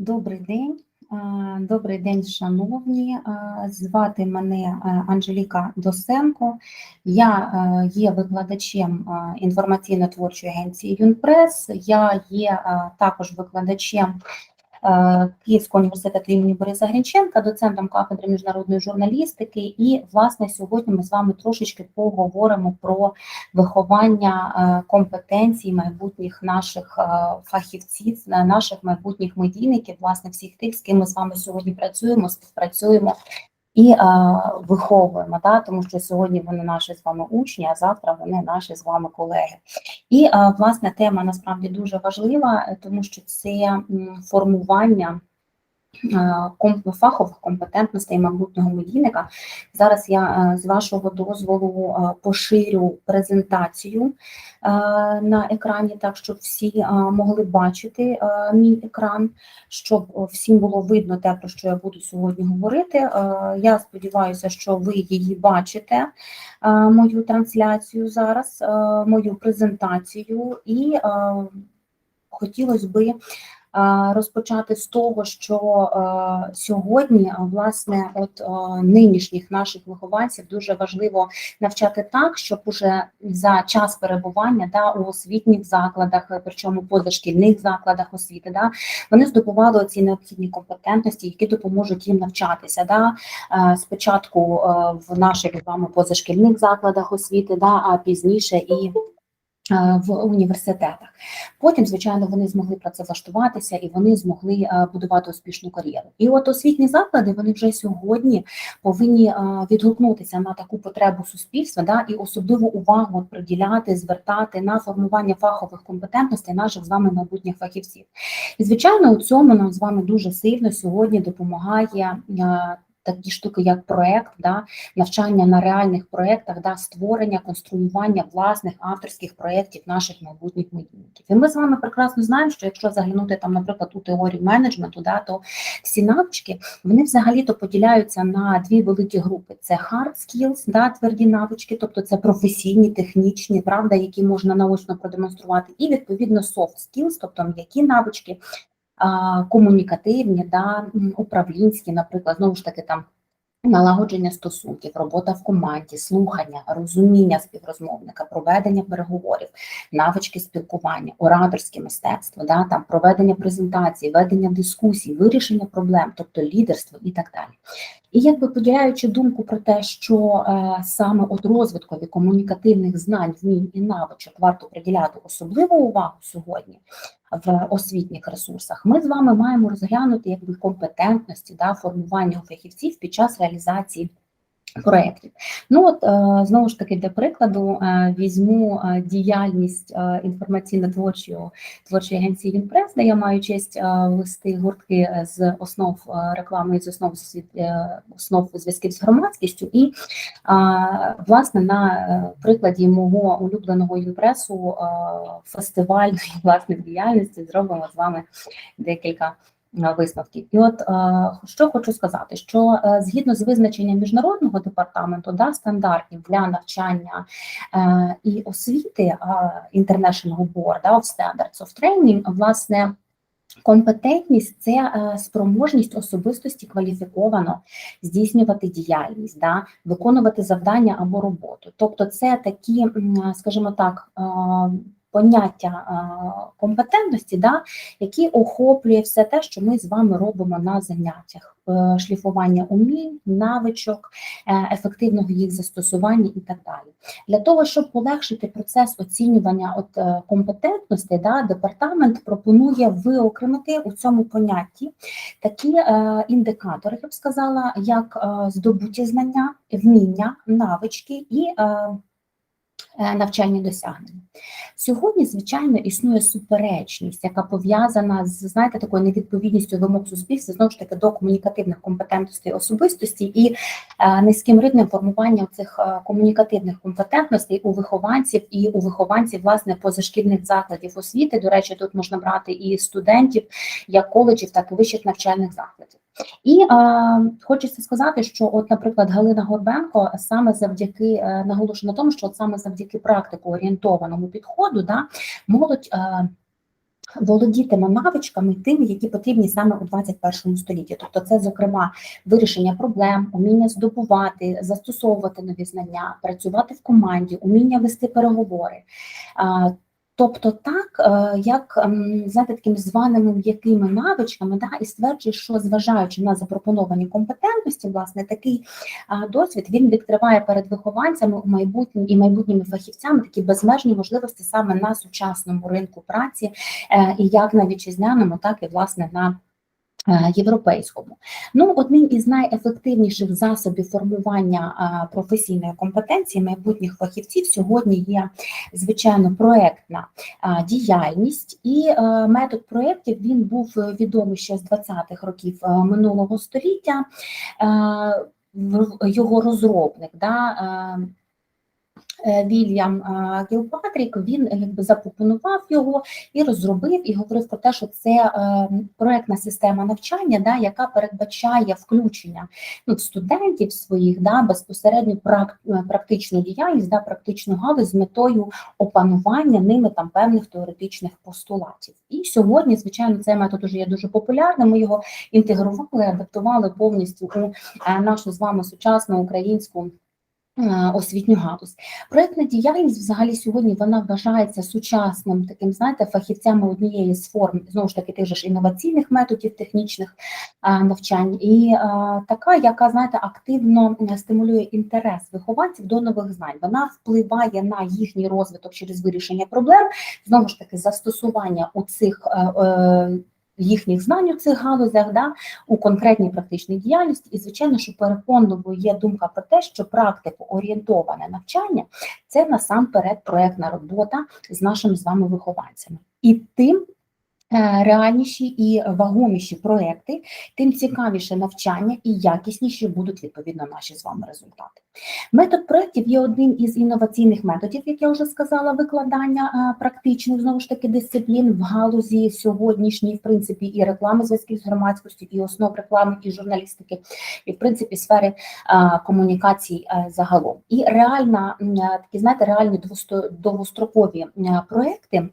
Добрий день. Добрий день, шановні. Звати мене Анжеліка Досенко. Я є викладачем інформаційно-творчої агенції Юнпрес. Я є також викладачем Київського університету імені Бориса Грінченка, доцентом кафедри міжнародної журналістики. І, власне, сьогодні ми з вами трошечки поговоримо про виховання е, компетенцій майбутніх наших е, фахівців, е, наших майбутніх медійників, власне, всіх тих, з ким ми з вами сьогодні працюємо, співпрацюємо і е, виховуємо, да? тому що сьогодні вони наші з вами учні, а завтра вони наші з вами колеги. І е, власне тема насправді дуже важлива, е, тому що це формування. Е, Фахових компетентностей майбутнього медійника. Зараз я е, з вашого дозволу е, поширю презентацію на екрані, так щоб всі могли бачити мій екран, щоб всім було видно те, про що я буду сьогодні говорити. Я сподіваюся, що ви її бачите, мою трансляцію зараз, мою презентацію, і хотілося би. Е, Розпочати з того, що е, сьогодні, е, власне, от нинішніх наших вихованців дуже важливо навчати так, щоб уже за час перебування да, у освітніх закладах, причому позашкільних закладах освіти, да, вони здобували ці необхідні компетентності, які допоможуть їм навчатися. Да, спочатку в наших з вами позашкільних закладах освіти, да, а пізніше і в університетах. Потім, звичайно, вони змогли працевлаштуватися і вони змогли е, будувати успішну кар'єру. І от освітні заклади вони вже сьогодні повинні е, відгукнутися на таку потребу суспільства, да, і особливу увагу приділяти, звертати на формування фахових компетентностей наших з вами майбутніх фахівців. І звичайно, у цьому нам з вами дуже сильно сьогодні допомагає. Такі штуки, як проект, да, навчання на реальних проєктах, да, створення, конструювання власних авторських проєктів наших майбутніх медійників. І ми з вами прекрасно знаємо, що якщо заглянути там, наприклад, у теорію менеджменту, да, то всі навички вони взагалі-то поділяються на дві великі групи: це hard skills, да, тверді навички, тобто це професійні, технічні, правда, які можна наочно продемонструвати, і відповідно soft skills, тобто м'які навички. Комунікативні, да, управлінські, наприклад, знову ж таки там Налагодження стосунків, робота в команді, слухання, розуміння співрозмовника, проведення переговорів, навички спілкування, ораторське мистецтво, да, там проведення презентацій, ведення дискусій, вирішення проблем, тобто лідерство і так далі. І якби поділяючи думку про те, що е, саме от розвиткові комунікативних знань, вмінь і навичок варто приділяти особливу увагу сьогодні в освітніх ресурсах, ми з вами маємо розглянути якби компетентності да, формування у фахівців під час реалізації проєктів. Ну от е, знову ж таки для прикладу е, візьму е, діяльність інформаційно-творчої творчої агенції Юнпрес, де я маю честь вести гуртки з основ реклами з основ основ зв'язків з громадськістю. І власне на прикладі мого улюбленого Юнпресу е, фестивальної власне діяльності зробимо з вами декілька висновків. І от е, що хочу сказати, що е, згідно з визначенням міжнародного департаменту да, стандартів для навчання е, і освіти International Board of Standards of Training, власне. Компетентність це спроможність особистості кваліфіковано здійснювати діяльність, да, виконувати завдання або роботу. Тобто, це такі, скажімо так, поняття е, компетентності, да, які охоплює все те, що ми з вами робимо на заняттях, Е, шліфування умінь, навичок, е, ефективного їх застосування і так далі. Для того, щоб полегшити процес оцінювання от, компетентностей, да, департамент пропонує виокремити у цьому понятті такі індикатори, я б сказала, як здобуті знання, вміння, навички і навчальні досягнення. Сьогодні, звичайно, існує суперечність, яка пов'язана з знаєте такою невідповідністю вимог суспільства, знову ж таки до комунікативних компетентностей особистості і е, низьким рівнем формування цих е, комунікативних компетентностей у вихованців і у вихованців власне позашкільних закладів освіти. До речі, тут можна брати і студентів, як коледжів, так і вищих навчальних закладів. І е, хочеться сказати, що, от, наприклад, Галина Горбенко саме завдяки е, наголошує на тому, що от саме завдяки практику орієнтованому підходу, да, молодь. Е, володітиме навичками тими, які потрібні саме у 21 столітті. Тобто, це, зокрема, вирішення проблем, уміння здобувати, застосовувати нові знання, працювати в команді, уміння вести переговори. Тобто, так, е, як за знаєте, такими званими м'якими навичками, да, і стверджує, що зважаючи на запропоновані компетентності, власне, такий досвід він відкриває перед вихованцями у майбутнім і майбутніми фахівцями такі безмежні можливості саме на сучасному ринку праці, е, і як на вітчизняному, так і власне на Європейському, ну одним із найефективніших засобів формування професійної компетенції майбутніх фахівців сьогодні є звичайно проектна діяльність, і е, метод проєктів він був відомий ще з 20-х років е, минулого століття. Е, Його розробник да, е, е, Вільям е, Кілпатрік, він е, якби запропонував його і розробив, і говорив про те, що це е, проектна система навчання, да, яка передбачає включення ну, студентів своїх да, безпосередньо прак, е, практичну діяльність, да, практичну галузь з метою опанування ними там певних теоретичних постулатів. І сьогодні, звичайно, цей метод уже є дуже популярним. Ми його інтегрували, адаптували повністю у е, нашу з вами сучасну українську. Е, Освітню галузь. Проектна діяльність взагалі сьогодні вона вважається сучасним таким, знаєте, фахівцями однієї з форм знову ж таки тих же ж інноваційних методів технічних а, навчань, і а, така, яка знаєте, активно стимулює інтерес вихованців до нових знань. Вона впливає на їхній розвиток через вирішення проблем, знову ж таки, застосування у цих. е, е, Їхніх знань у цих галузях да, у конкретній практичній діяльності, і звичайно, що переконливо є думка про те, що практику орієнтоване навчання це насамперед проектна робота з нашими з вами вихованцями. І тим реальніші і вагоміші проекти, тим цікавіше навчання і якісніші будуть відповідно наші з вами результати. Метод проєктів є одним із інноваційних методів, як я вже сказала, викладання е, практичних знову ж таки дисциплін в галузі сьогоднішній, в принципі, і реклами зв'язків з громадськістю, і основ реклами, і журналістики, і в принципі сфери е, комунікацій е, загалом. І реальна е, такі, знаєте, реальні довгострокові е, проекти.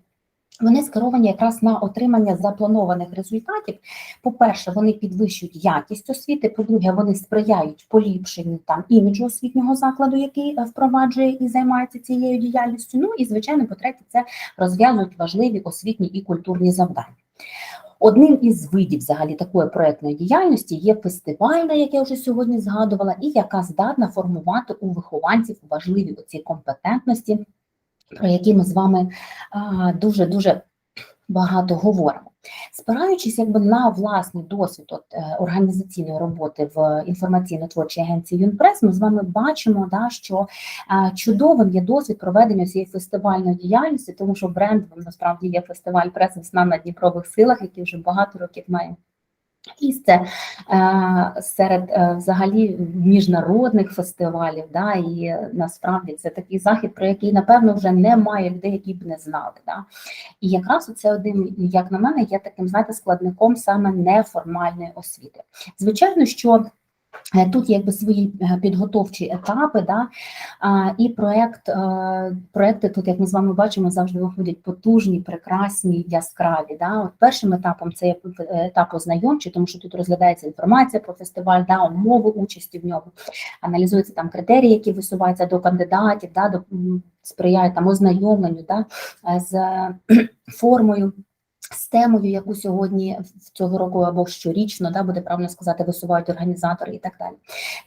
Вони скеровані якраз на отримання запланованих результатів. По-перше, вони підвищують якість освіти. По-друге, вони сприяють поліпшенню там іміджу освітнього закладу, який е, впроваджує і займається цією діяльністю. Ну і звичайно, по-третє, це розв'язують важливі освітні і культурні завдання. Одним із видів взагалі такої проектної діяльності є фестивальна, як я вже сьогодні згадувала, і яка здатна формувати у вихованців важливі оці компетентності, про які ми з вами дуже дуже багато говоримо. Спираючись якби на власний досвід от, е, організаційної роботи в інформаційно-творчій агенції Юнпрес, ми з вами бачимо, да, що чудовим є досвід проведення цієї фестивальної діяльності, тому що брендовим насправді є фестиваль прес весна на Дніпрових силах, який вже багато років має місце е, серед е, взагалі міжнародних фестивалів. Да, і насправді це такий захід, про який напевно вже немає людей, які б не знали. Да. І якраз це один, як на мене, є таким знаєте, складником саме неформальної освіти. Звичайно, що Тут якби свої е, підготовчі етапи, да, а, і проект, е, проекти тут, як ми з вами бачимо, завжди виходять потужні, прекрасні, яскраві. Да. От першим етапом це е, етап ознайомчий, тому що тут розглядається інформація про фестиваль, да, умови участі в ньому, аналізуються там критерії, які висуваються до кандидатів, да, до, сприяють там ознайомленню да, е, з е, формою з темою, яку сьогодні в цього року або щорічно, да, буде правильно сказати, висувають організатори і так далі.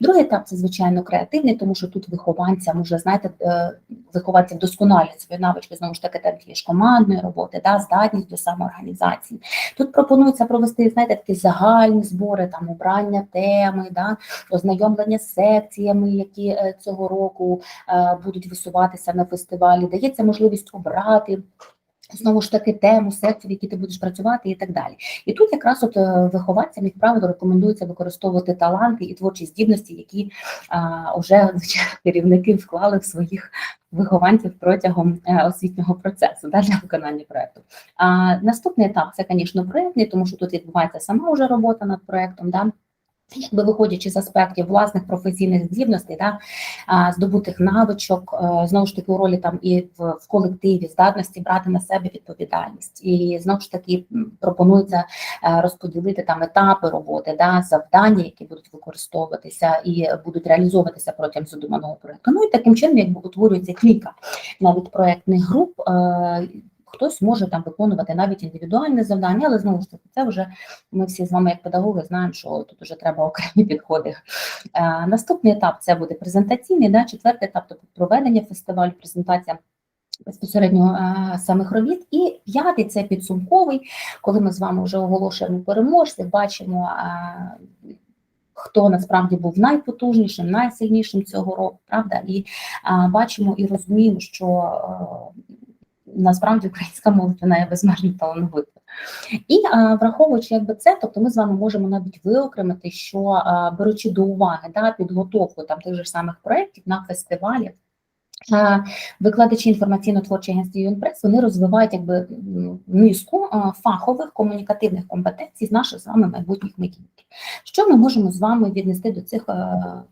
Другий етап це звичайно креативний, тому що тут вихованцям уже знаєте, е, вихованці вдосконалюють свої навички знову ж таки такі ж командної роботи, да, здатність до самоорганізації. Тут пропонується провести знаєте, такі загальні збори, там обрання теми, да, ознайомлення з секціями, які е, цього року е, будуть висуватися на фестивалі. Дається можливість обрати. Знову ж таки, тему, секцію, в якій ти будеш працювати, і так далі. І тут якраз от е, вихованцям, як правило, рекомендується використовувати таланти і творчі здібності, які а, вже керівники вклали в своїх вихованців протягом е, освітнього процесу да, для виконання проекту. А наступний етап це, звісно, проєктний, тому що тут відбувається сама вже робота над проектом. Да? Якби виходячи з аспектів власних професійних здібностей, да, здобутих навичок, е, знову ж таки у ролі там і в, колективі, здатності брати на себе відповідальність, і знову ж таки пропонується е, розподілити там етапи роботи, да, завдання, які будуть використовуватися і будуть реалізовуватися протягом задуманого проекту. Ну і таким чином, якби утворюється кілька навіть проектних груп. Е, Хтось може там виконувати навіть індивідуальне завдання, але знову ж таки, це вже ми всі з вами, як педагоги, знаємо, що тут вже треба окремі підходи. Е, наступний етап це буде презентаційний, да, четвертий етап тобто проведення фестивалю, презентація безпосередньо е, самих робіт. І п'ятий це підсумковий, коли ми з вами вже оголошуємо переможців, бачимо. Е, Хто насправді був найпотужнішим, найсильнішим цього року, правда, і а, бачимо і розуміємо, що е, насправді українська молодь вона є безмежно талановита. І а, враховуючи якби це, тобто ми з вами можемо навіть виокремити, що а, беручи до уваги да, підготовку там тих же самих проєктів на фестивалі. Викладачі інформаційно-творчої агенції ЮНПрес вони розвивають якби низку фахових комунікативних компетенцій з наших з вами майбутніх медійників. Що ми можемо з вами віднести до цих,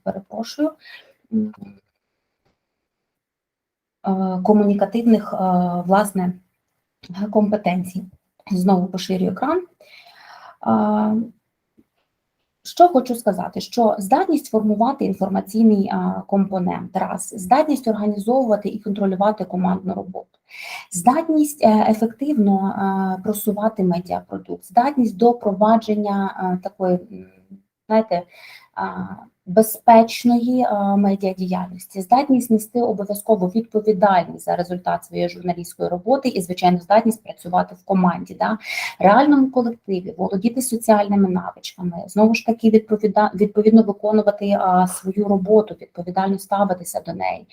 перепрошую, комунікативних е, власне компетенцій? Знову поширюю екран. Що хочу сказати, що здатність формувати інформаційний компонент, раз, здатність організовувати і контролювати командну роботу, здатність е, ефективно просувати медіапродукт, здатність до провадження такої, знаєте, безпечної медіадіяльності, здатність нести обов'язково відповідальність за результат своєї журналістської роботи і, звичайно, здатність працювати в команді, да, реальному колективі, володіти соціальними навичками, знову ж таки відповіда, відповідно виконувати а, свою роботу, відповідально ставитися до неї,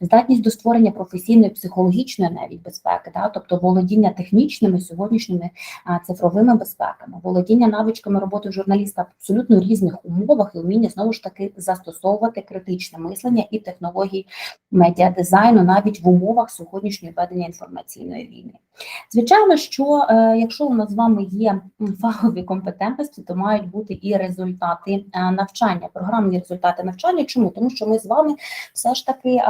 здатність до створення професійної, психологічної навіть безпеки, да, тобто володіння технічними сьогоднішніми а, цифровими безпеками, володіння навичками роботи журналіста в абсолютно різних умовах і вміння знову ж таки застосовувати критичне мислення і технології медіадизайну навіть в умовах сьогоднішньої ведення інформаційної війни. Звичайно, що е, якщо у нас з вами є фахові компетентності, то мають бути і результати е, навчання, програмні результати навчання. Чому? Тому що ми з вами все ж таки.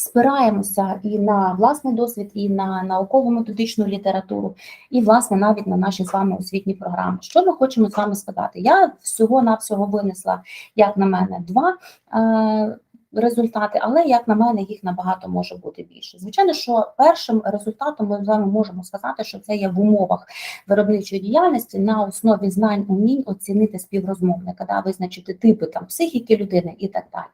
Спираємося і на власний досвід, і на науково-методичну літературу, і власне навіть на наші з вами освітні програми. Що ми хочемо з вами сказати? Я всього навсього винесла, як на мене, два е, результати, але як на мене, їх набагато може бути більше. Звичайно, що першим результатом ми з вами можемо сказати, що це є в умовах виробничої діяльності на основі знань, умінь оцінити співрозмовника, да, визначити типи там психіки людини і так далі.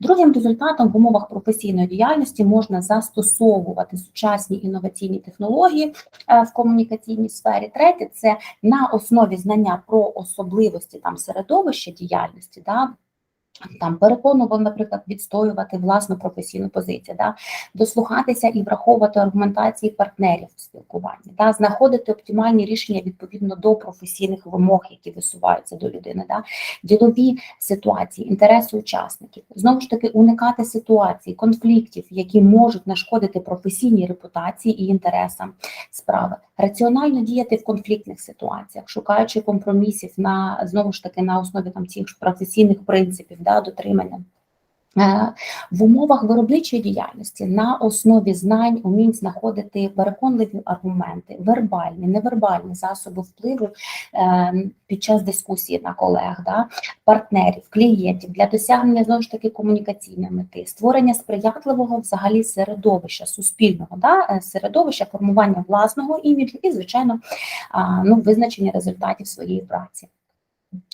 Другим результатом в умовах професійної діяльності можна застосовувати сучасні інноваційні технології е, в комунікаційній сфері. Третє це на основі знання про особливості там середовища діяльності. Да, там переконував, наприклад, відстоювати власну професійну позицію, да, дослухатися і враховувати аргументації партнерів у спілкуванні, да, знаходити оптимальні рішення відповідно до професійних вимог, які висуваються до людини, да, ділові ситуації, інтереси учасників, знову ж таки, уникати ситуацій, конфліктів, які можуть нашкодити професійній репутації і інтересам справи, раціонально діяти в конфліктних ситуаціях, шукаючи компромісів на знову ж таки на основі там цих професійних принципів да, дотримання. Е, В умовах виробничої діяльності на основі знань умінь знаходити переконливі аргументи, вербальні, невербальні засоби впливу е, під час дискусії на колег, да, партнерів, клієнтів для досягнення знову ж таки комунікаційної мети, створення сприятливого взагалі середовища суспільного, да, е, середовища формування власного іміджу і, звичайно, ну, визначення результатів своєї праці.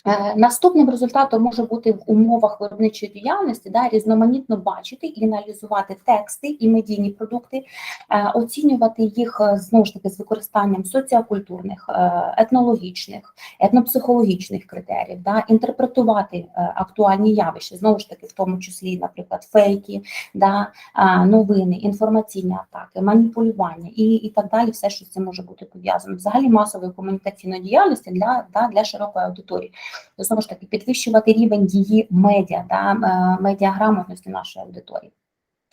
Е, Наступним результатом може бути в умовах виробничої діяльності да, різноманітно бачити і аналізувати тексти і медійні продукти, е, оцінювати їх е, знову ж таки з використанням соціокультурних, етнологічних, етнопсихологічних критеріїв, да, інтерпретувати актуальні явища, знову ж таки, в тому числі, наприклад, фейки, да, новини, інформаційні атаки, маніпулювання і, і так далі, все, що з цим може бути пов'язано. Взагалі масової комунікаційної діяльності для, да, для широкої аудиторії. Знову ж таки, підвищувати рівень її медіа, да, е, медіаграмотності нашої аудиторії.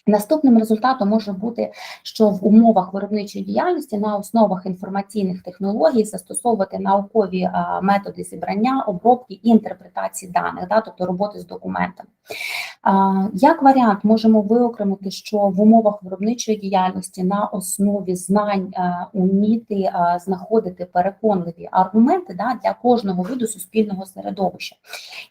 Наступним результатом може бути, що в умовах виробничої діяльності на основах інформаційних технологій застосовувати наукові методи зібрання, обробки і інтерпретації даних, да, тобто роботи з документами. Як варіант, можемо виокремити, що в умовах виробничої діяльності на основі знань уміти знаходити переконливі аргументи да, для кожного виду суспільного середовища?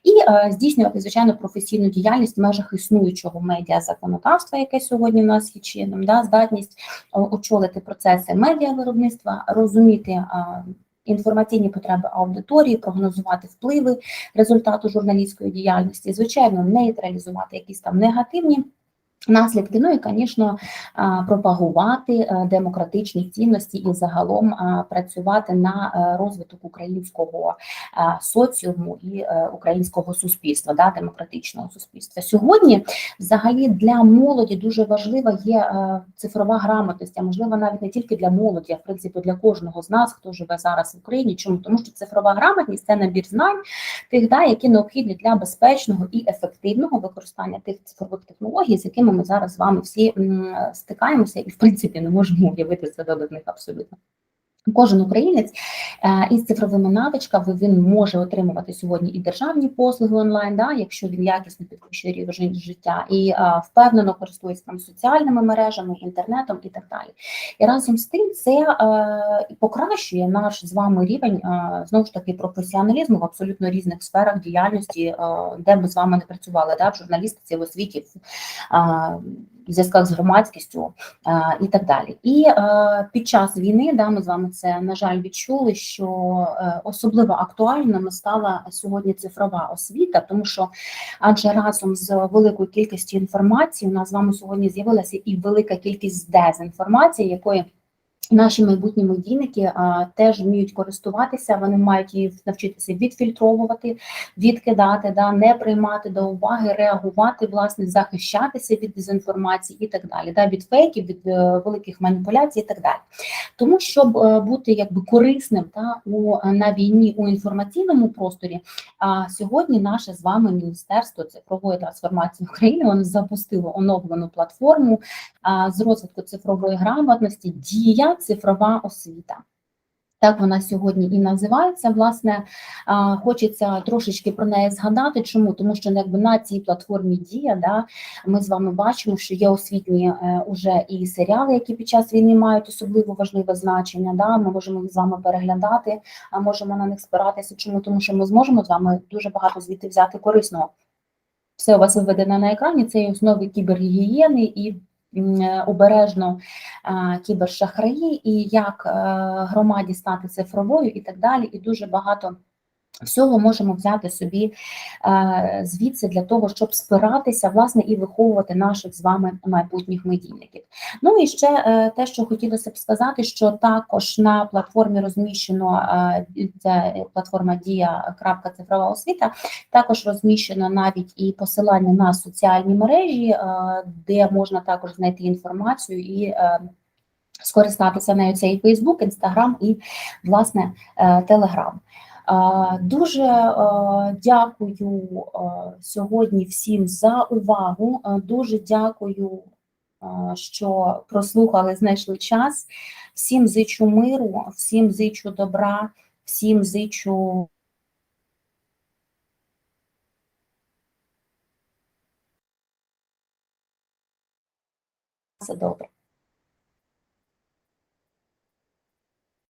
І здійснювати звичайно професійну діяльність в межах існуючого медіа законодавства яке сьогодні в нас є чином, да, здатність е, очолити процеси медіавиробництва, розуміти а, інформаційні потреби аудиторії, прогнозувати впливи результату журналістської діяльності, звичайно, нейтралізувати якісь там негативні. Наслідки, ну і, звісно, пропагувати е, демократичні цінності і загалом працювати на е, розвиток українського е, соціуму і українського суспільства, да, демократичного суспільства. Сьогодні, взагалі, для молоді дуже важлива є цифрова грамотність, а можливо, навіть не тільки для молоді, а в принципі для кожного з нас, хто живе зараз в Україні. Чому тому, що цифрова грамотність це набір знань тих, да, які необхідні для безпечного і ефективного використання тих цифрових технологій, з якими ми зараз з вами всі стикаємося і в принципі не можемо уявити себе без них абсолютно. Кожен українець е, із цифровими навичками він може отримувати сьогодні і державні послуги онлайн, да, якщо він якісно підвищує рівень життя, і е, впевнено користується там соціальними мережами, інтернетом і так далі. І разом з тим це е, покращує наш з вами рівень знову ж таки професіоналізму в абсолютно різних сферах діяльності, де ми з вами не працювали, да, в журналістиці, в освіті. В зв'язках з громадськістю і так далі. І а, під час війни да, ми з вами це на жаль відчули, що е, особливо актуальними стала сьогодні цифрова освіта, тому що адже разом з великою кількістю інформації у нас з вами сьогодні з'явилася і велика кількість дезінформації, якої Наші майбутні медійники а, теж вміють користуватися, вони мають її навчитися відфільтровувати, відкидати, да, не приймати до уваги, реагувати, власне, захищатися від дезінформації і так далі, да, від фейків, від е, великих маніпуляцій і так далі. Тому, щоб е, бути якби корисним та, у, на війні у інформаційному просторі, а сьогодні наше з вами Міністерство цифрової трансформації України воно запустило оновлену платформу а, з розвитку цифрової грамотності Дія цифрова освіта. Так вона сьогодні і називається. Власне, хочеться трошечки про неї згадати. Чому? Тому що якби на цій платформі Дія да, ми з вами бачимо, що є освітні е, уже і серіали, які під час війни мають особливо важливе значення. Да, Ми можемо їх з вами переглядати, можемо на них спиратися. Чому? Тому що ми зможемо з вами дуже багато звідти взяти корисного. Все у вас виведено на екрані, це і основи кібергігієни і обережно кібершахраї, і як е, громаді стати цифровою, і так далі, і дуже багато. Всього можемо взяти собі е, звідси для того, щоб спиратися власне і виховувати наших з вами майбутніх медійників. Ну і ще е, те, що хотілося б сказати, що також на платформі розміщено це платформа Дія.цифрова освіта, також розміщено навіть і посилання на соціальні мережі, е, де можна також знайти інформацію і. Скористатися нею це і Фейсбук, Інстаграм і власне Телеграм. Дуже дякую сьогодні всім за увагу. Дуже дякую, що прослухали, знайшли час. Всім зичу миру, всім зичу добра, всім зичу. Все добре.